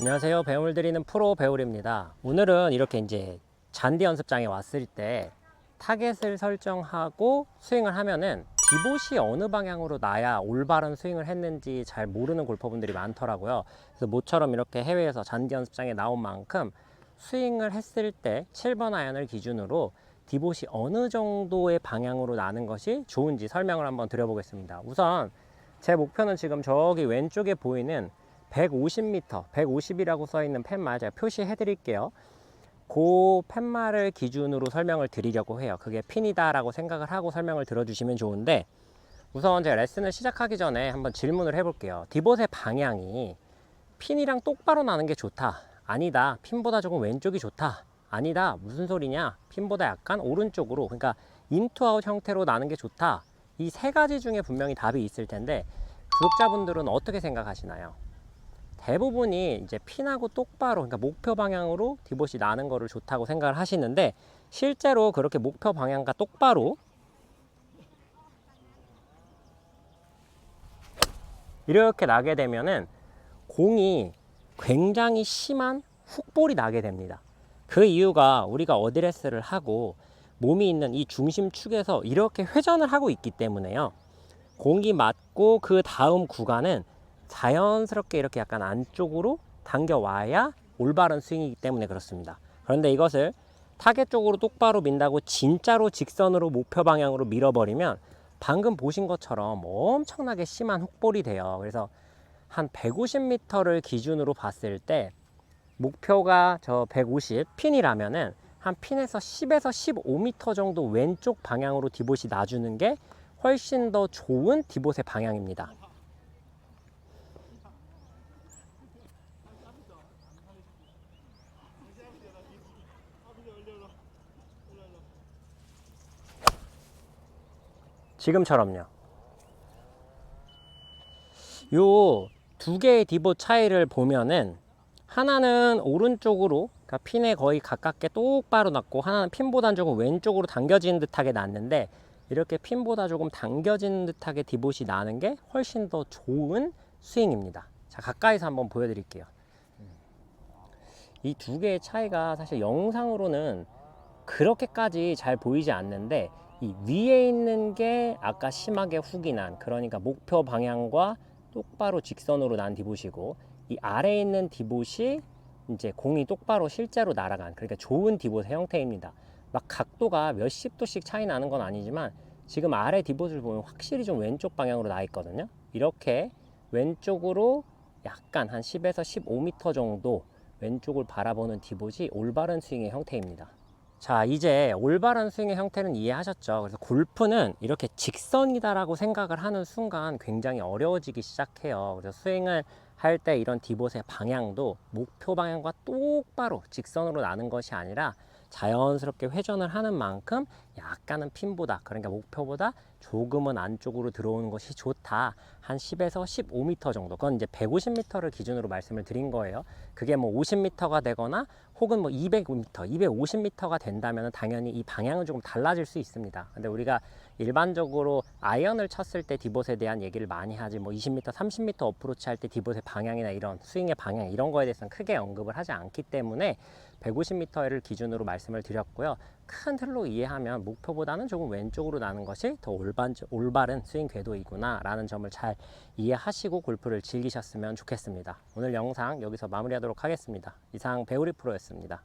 안녕하세요. 배움을 드리는 프로 배울입니다. 오늘은 이렇게 이제 잔디 연습장에 왔을 때 타겟을 설정하고 스윙을 하면은 디봇이 어느 방향으로 나야 올바른 스윙을 했는지 잘 모르는 골퍼분들이 많더라고요. 그래서 모처럼 이렇게 해외에서 잔디 연습장에 나온 만큼 스윙을 했을 때 7번 아이언을 기준으로 디봇이 어느 정도의 방향으로 나는 것이 좋은지 설명을 한번 드려보겠습니다. 우선 제 목표는 지금 저기 왼쪽에 보이는 150m, 150이라고 써 있는 팻말 제가 표시해 드릴게요. 그 팻말을 기준으로 설명을 드리려고 해요. 그게 핀이다라고 생각을 하고 설명을 들어주시면 좋은데 우선 제가 레슨을 시작하기 전에 한번 질문을 해볼게요. 디봇의 방향이 핀이랑 똑바로 나는 게 좋다. 아니다. 핀보다 조금 왼쪽이 좋다. 아니다. 무슨 소리냐? 핀보다 약간 오른쪽으로 그러니까 인투아웃 형태로 나는 게 좋다. 이 세 가지 중에 분명히 답이 있을 텐데 구독자분들은 어떻게 생각하시나요? 대부분이 이제 핀하고 똑바로 그러니까 목표 방향으로 디봇이 나는 거를 좋다고 생각을 하시는데 실제로 그렇게 목표 방향과 똑바로 이렇게 나게 되면은 공이 굉장히 심한 훅볼이 나게 됩니다. 그 이유가 우리가 어드레스를 하고 몸이 있는 이 중심축에서 이렇게 회전을 하고 있기 때문에요. 공이 맞고 그 다음 구간은 자연스럽게 이렇게 약간 안쪽으로 당겨 와야 올바른 스윙이기 때문에 그렇습니다. 그런데 이것을 타겟 쪽으로 똑바로 민다고 진짜로 직선으로 목표 방향으로 밀어버리면 방금 보신 것처럼 엄청나게 심한 훅볼이 돼요. 그래서 한 150m를 기준으로 봤을 때 목표가 저 150 핀이라면은 한 핀에서 10에서 15m 정도 왼쪽 방향으로 디봇이 나주는 게 훨씬 더 좋은 디봇의 방향입니다. 지금처럼요. 요 두 개의 디봇 차이를 보면은 하나는 오른쪽으로 그러니까 핀에 거의 가깝게 똑바로 났고 하나는 핀보단 조금 왼쪽으로 당겨진 듯하게 났는데 이렇게 핀보다 조금 당겨진 듯하게 디봇이 나는 게 훨씬 더 좋은 스윙입니다. 자 가까이서 한번 보여드릴게요. 이 두 개의 차이가 사실 영상으로는 그렇게까지 잘 보이지 않는데 이 위에 있는 게 아까 심하게 훅이 난 그러니까 목표 방향과 똑바로 직선으로 난 디봇이고 이 아래에 있는 디봇이 이제 공이 똑바로 실제로 날아간 그러니까 좋은 디봇의 형태입니다. 막 각도가 몇십 도씩 차이 나는 건 아니지만 지금 아래 디봇을 보면 확실히 좀 왼쪽 방향으로 나 있거든요. 이렇게 왼쪽으로 약간 한 10에서 15m 정도 왼쪽을 바라보는 디봇이 올바른 스윙의 형태입니다. 자, 이제 올바른 스윙의 형태는 이해하셨죠? 그래서 골프는 이렇게 직선이다라고 생각을 하는 순간 굉장히 어려워지기 시작해요. 그래서 스윙을 할 때 이런 디봇의 방향도 목표 방향과 똑바로 직선으로 나는 것이 아니라 자연스럽게 회전을 하는 만큼 약간은 핀보다 그러니까 목표보다 조금은 안쪽으로 들어오는 것이 좋다. 한 10에서 15m 정도. 그건 이제 150m를 기준으로 말씀을 드린 거예요. 그게 뭐 50m가 되거나 혹은 뭐 200m, 250m가 된다면 당연히 이 방향은 조금 달라질 수 있습니다. 근데 우리가 일반적으로 아이언을 쳤을 때 디봇에 대한 얘기를 많이 하지 뭐 20m, 30m 어프로치 할 때 디봇의 방향이나 이런 스윙의 방향 이런 거에 대해서는 크게 언급을 하지 않기 때문에 150m를 기준으로 말씀을 드렸고요. 큰 틀로 이해하면 목표보다는 조금 왼쪽으로 나는 것이 더 올반, 올바른 스윙 궤도이구나 라는 점을 잘 이해하시고 골프를 즐기셨으면 좋겠습니다. 오늘 영상 여기서 마무리하도록 하겠습니다. 이상 배우리 프로였습니다.